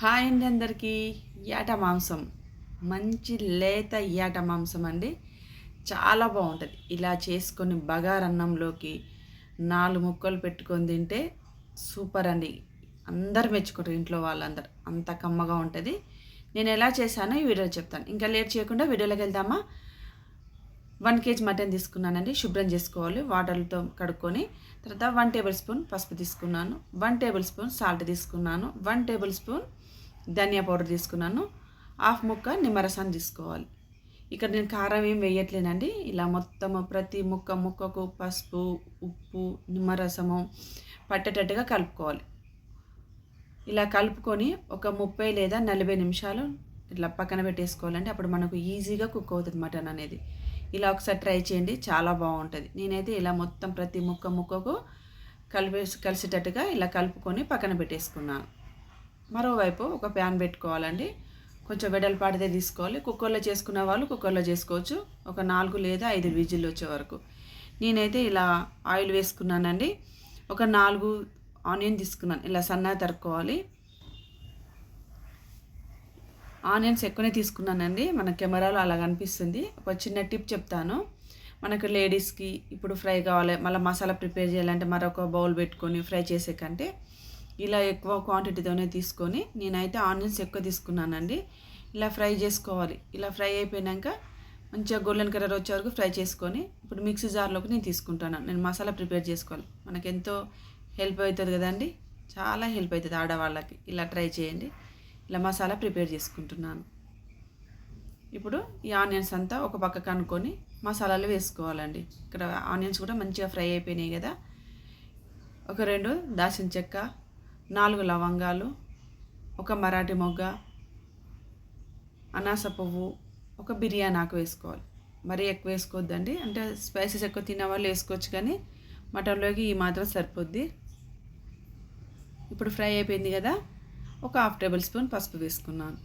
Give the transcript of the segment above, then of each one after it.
Hi అండి అందరికీ. ఏట మాంసం. మంచి లేత ఏట మాంసం అండి. చాలా బాగుంటుంది. ఇలా చేసుకొని బగారన్నంలోకి నాలుగు ముక్కలు పెట్టుకొని తింటే సూపర్ అండి. అందరు మెచ్చుకుంటారు ఇంట్లో వాళ్ళందరూ. అంత కమ్మగా ఉంటుంది. నేను ఎలా చేశానో ఈ వీడియో చెప్తాను. ఇంకా లేట్ చేయకుండా వీడియోలోకి వెళ్దామా? వన్ కేజీ మటన్ తీసుకున్నానండి. శుభ్రం చేసుకోవాలి. వాటర్తో కడుక్కొని తర్వాత వన్ టేబుల్ స్పూన్ పసుపు తీసుకున్నాను. వన్ టేబుల్ స్పూన్ సాల్ట్ తీసుకున్నాను. వన్ టేబుల్ స్పూన్ ధనియా పౌడర్ తీసుకున్నాను. హాఫ్ ముక్క నిమ్మరసాన్ని తీసుకోవాలి. ఇక్కడ నేను కారం ఏం వేయట్లేనండి. ఇలా మొత్తం ప్రతి ముక్క ముక్కకు పసుపు ఉప్పు నిమ్మరసము పట్టేటట్టుగా కలుపుకోవాలి. ఇలా కలుపుకొని ఒక ముప్పై లేదా నలభై నిమిషాలు ఇట్లా పక్కన పెట్టేసుకోవాలంటే అప్పుడు మనకు ఈజీగా కుక్ అవుతుంది మటన్ అనేది. ఇలా ఒకసారి ట్రై చేయండి. చాలా బాగుంటుంది. నేనైతే ఇలా మొత్తం ప్రతి ముక్క ముక్కకు కలిపేసి కలిసేటట్టుగా ఇలా కలుపుకొని పక్కన పెట్టేసుకున్నాను. మరోవైపు ఒక ప్యాన్ పెట్టుకోవాలండి. కొంచెం వెడల్పాటిదే తీసుకోవాలి. కుక్కర్లో చేసుకున్న వాళ్ళు కుక్కర్లో చేసుకోవచ్చు. ఒక నాలుగు లేదా ఐదు విజిల్లు వచ్చే వరకు. నేనైతే ఇలా ఆయిల్ వేసుకున్నానండి. ఒక నాలుగు ఆనియన్ తీసుకున్నాను. ఇలా సన్నగా తరుక్కోవాలి. ఆనియన్స్ ఎక్కువనే తీసుకున్నానండి. మన కెమెరాలో అలా కనిపిస్తుంది. ఒక చిన్న టిప్ చెప్తాను. మనకు లేడీస్కి ఇప్పుడు ఫ్రై కావాలి. మళ్ళీ మసాలా ప్రిపేర్ చేయాలంటే మరొక బౌల్ పెట్టుకొని ఫ్రై చేసే కంటే ఇలా ఎక్కువ క్వాంటిటీతోనే తీసుకొని నేనైతే ఆనియన్స్ ఎక్కువ తీసుకున్నానండి. ఇలా ఫ్రై చేసుకోవాలి. ఇలా ఫ్రై అయిపోయాక మంచిగా గోల్డెన్ కలర్ వచ్చే వరకు ఫ్రై చేసుకొని ఇప్పుడు మిక్సీ జార్లోకి నేను తీసుకుంటాను. నేను మసాలా ప్రిపేర్ చేసుకోవాలి. మనకు ఎంతో హెల్ప్ అవుతుంది కదండి. చాలా హెల్ప్ అవుతుంది ఆడవాళ్ళకి. ఇలా ట్రై చేయండి. ఇలా మసాలా ప్రిపేర్ చేసుకుంటున్నాను. ఇప్పుడు ఈ ఆనియన్స్ అంతా ఒక పక్క కనుక్కొని మసాలాలు వేసుకోవాలండి. ఇక్కడ ఆనియన్స్ కూడా మంచిగా ఫ్రై అయిపోయినాయి కదా. ఒక రెండు దాల్చిన చెక్క నాలుగు లవంగాలు ఒక మరాఠీ మొగ్గ అనాస పువ్వు ఒక బిర్యానీ ఆకు వేసుకోవాలి. మరీ ఎక్కువ వేసుకోవద్దండి. అంటే స్పైసెస్ ఎక్కువ తినే వాళ్ళు వేసుకోవచ్చు కానీ మటన్లోకి ఈ మాత్రం సరిపోద్ది. ఇప్పుడు ఫ్రై అయిపోయింది కదా. ఒక హాఫ్ టేబుల్ స్పూన్ పసుపు వేసుకున్నాను.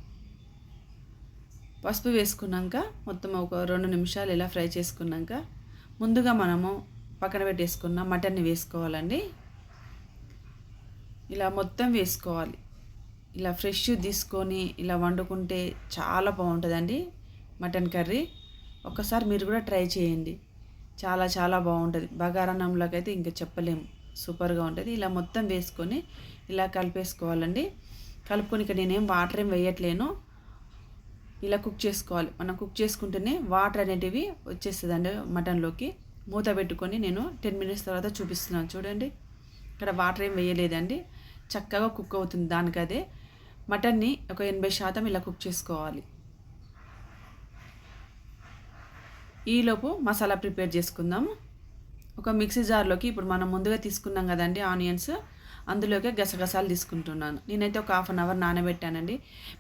పసుపు వేసుకున్నాక మొత్తం ఒక రెండు నిమిషాలు ఇలా ఫ్రై చేసుకున్నాక ముందుగా మనము పక్కన పెట్టేసుకున్న మటన్ని వేసుకోవాలండి. ఇలా మొత్తం వేసుకోవాలి. ఇలా ఫ్రెష్ తీసుకొని ఇలా వండుకుంటే చాలా బాగుంటుందండి. మటన్ కర్రీ ఒకసారి మీరు కూడా ట్రై చేయండి. చాలా చాలా బాగుంటుంది. బగారాన్నంలోకి అయితే ఇంకా చెప్పలేము. సూపర్గా ఉంటుంది. ఇలా మొత్తం వేసుకొని ఇలా కలిపేసుకోవాలండి. కలుపుకొని ఇక్కడ నేనేం వాటర్ ఏం వేయట్లేను. ఇలా కుక్ చేసుకోవాలి. మనం కుక్ చేసుకుంటేనే వాటర్ అనేటివి వచ్చేస్తుందండి మటన్లోకి. మూత పెట్టుకొని నేను టెన్ మినిట్స్ తర్వాత చూపిస్తున్నాను. చూడండి. ఇక్కడ వాటర్ ఏం వేయలేదండి. చక్కగా కుక్ అవుతుంది దానికి అదే మటన్ని ఒక ఎనభై శాతం ఇలా కుక్ చేసుకోవాలి. ఈలోపు మసాలా ప్రిపేర్ చేసుకుందాము ఒక మిక్సీ జార్లోకి ఇప్పుడు మనం ముందుగా తీసుకున్నాం కదండి ఆనియన్స్. అందులోకి గసగసాలు తీసుకుంటున్నాను. నేనైతే ఒక హాఫ్ అన్ అవర్ నానబెట్టానండి.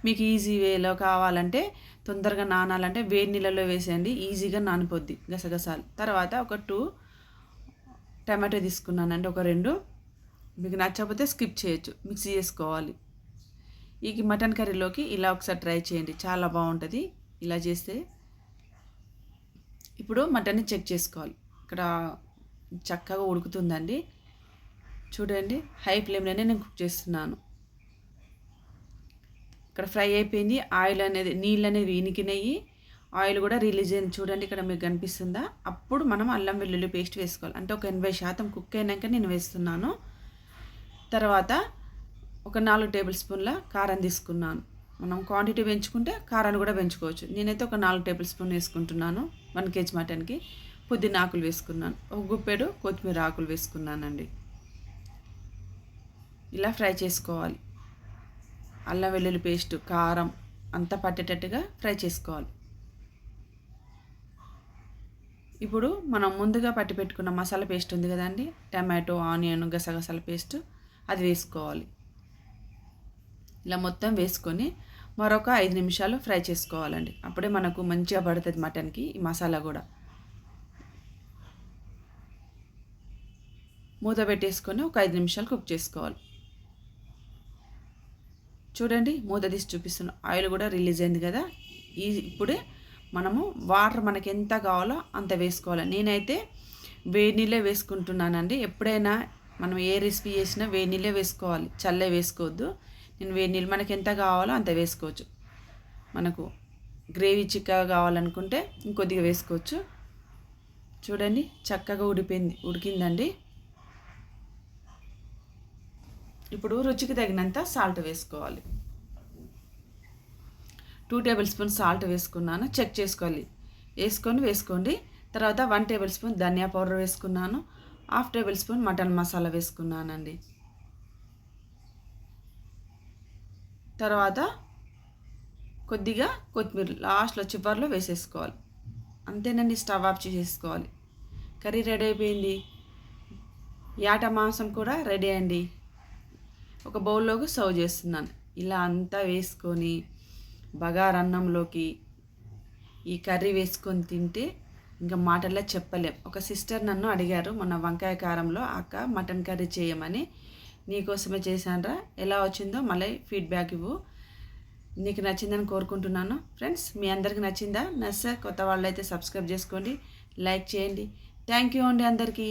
మీకు ఈజీ వేలో కావాలంటే తొందరగా నానాలంటే వేడి నీళ్ళలో వేసేయండి. ఈజీగా నానిపోద్ది గసగసాలు. తర్వాత ఒక టూ టమాటో తీసుకున్నానండి ఒక రెండు. మీకు నచ్చకపోతే స్కిప్ చేయొచ్చు మిక్సీ చేసుకోవాలి. ఈ మటన్ కర్రీలోకి ఇలా ఒకసారి ట్రై చేయండి చాలా బాగుంటుంది. ఇలా చేస్తే ఇప్పుడు మటన్ని చెక్ చేసుకోవాలి. ఇక్కడ చక్కగా ఉడుకుతుందండి. చూడండి హై ఫ్లేమ్లోనే నేను కుక్ చేస్తున్నాను. ఇక్కడ ఫ్రై అయిపోయింది ఆయిల్ అనేది నీళ్ళు అనేది ఇనికినాయి. ఆయిల్ కూడా రిలీజ్ అయింది చూడండి ఇక్కడ మీకు కనిపిస్తుందా? అప్పుడు మనం అల్లం వెల్లుల్లి పేస్ట్ వేసుకోవాలి. అంటే ఒక ఎనభై శాతం కుక్ అయినాక నేను వేస్తున్నాను. తర్వాత ఒక నాలుగు టేబుల్ స్పూన్ల కారం తీసుకున్నాను. మనం క్వాంటిటీ పెంచుకుంటే కారాన్ని కూడా పెంచుకోవచ్చు. నేనైతే ఒక నాలుగు టేబుల్ స్పూన్ వేసుకుంటున్నాను వన్ కేజీ మటన్కి. పుదీనా ఆకులు వేసుకున్నాను. ఒక గుప్పెడు కొత్తిమీర ఆకులు వేసుకున్నానండి. ఇలా ఫ్రై చేసుకోవాలి. అల్లం వెల్లుల్లి పేస్ట్ కారం అంతా పట్టేటట్టుగా ఫ్రై చేసుకోవాలి. ఇప్పుడు మనం ముందుగా పట్టి పెట్టుకున్న మసాలా పేస్ట్ ఉంది కదండి? టమాటో ఆనియన్ గసగసాల పేస్ట్ అది వేసుకోవాలి. ఇలా మొత్తం వేసుకొని మరొక ఐదు నిమిషాలు ఫ్రై చేసుకోవాలండి. అప్పుడే మనకు మంచిగా పడుతుంది మటన్కి ఈ మసాలా కూడా. మూత పెట్టేసుకొని ఒక ఐదు నిమిషాలు కుక్ చేసుకోవాలి. చూడండి మూత తీసి చూపిస్తున్న. ఆయిల్ కూడా రిలీజ్ అయింది కదా. ఈ ఇప్పుడే మనము వాటర్ మనకి ఎంత కావాలో అంత వేసుకోవాలి. నేనైతే వేడి నీళ్ళే వేసుకుంటున్నానండి. ఎప్పుడైనా మనం ఏ రెసిపీ చేసినా వేడి నీళ్ళే వేసుకోవాలి. చల్లే వేసుకోవద్దు. నేను వేడి నీళ్ళు మనకి ఎంత కావాలో అంత వేసుకోవచ్చు. మనకు గ్రేవీ చిక్కగా కావాలనుకుంటే ఇంకొద్దిగా వేసుకోవచ్చు. చూడండి చక్కగా ఉడిపోయింది ఉడికిందండి. ఇప్పుడు రుచికి తగినంత సాల్ట్ వేసుకోవాలి. టూ టేబుల్ స్పూన్ సాల్ట్ వేసుకున్నాను చెక్ చేసుకోవాలి. వేసుకొని వేసుకోండి. తర్వాత వన్ టేబుల్ స్పూన్ ధనియా పౌడర్ వేసుకున్నాను. Half table spoon mutton masala వేసుకున్నానండి. తర్వాత కొద్దిగా కొత్తిమీర లాస్ట్లో చివరిలో వేసేసుకోవాలి. అంతేనండి స్టవ్ ఆఫ్ చేసేసుకోవాలి. కర్రీ రెడీ అయిపోయింది. యాట మాంసం కూడా రెడీ అండి. ఒక బౌల్లోకి సర్వ్ చేస్తున్నాను. ఇలా అంతా వేసుకొని బగారన్నంలోకి ఈ కర్రీ వేసుకొని తింటే ఇంకా మాటల్లో చెప్పలేం. ఒక సిస్టర్ నన్ను అడిగారు మొన్న వంకాయ కారంలో అక్క మటన్ కర్రీ చేయమని నీకోసమే చేశానరా ఎలా వచ్చిందో మళ్ళీ ఫీడ్బ్యాక్ ఇవ్వు. నీకు నచ్చిందని కోరుకుంటున్నాను. ఫ్రెండ్స్ మీ అందరికి నచ్చిందా? నచ్చ కొత్త వాళ్ళు అయితే సబ్స్క్రైబ్ చేసుకోండి లైక్ చేయండి. థ్యాంక్ యూ అండి అందరికీ.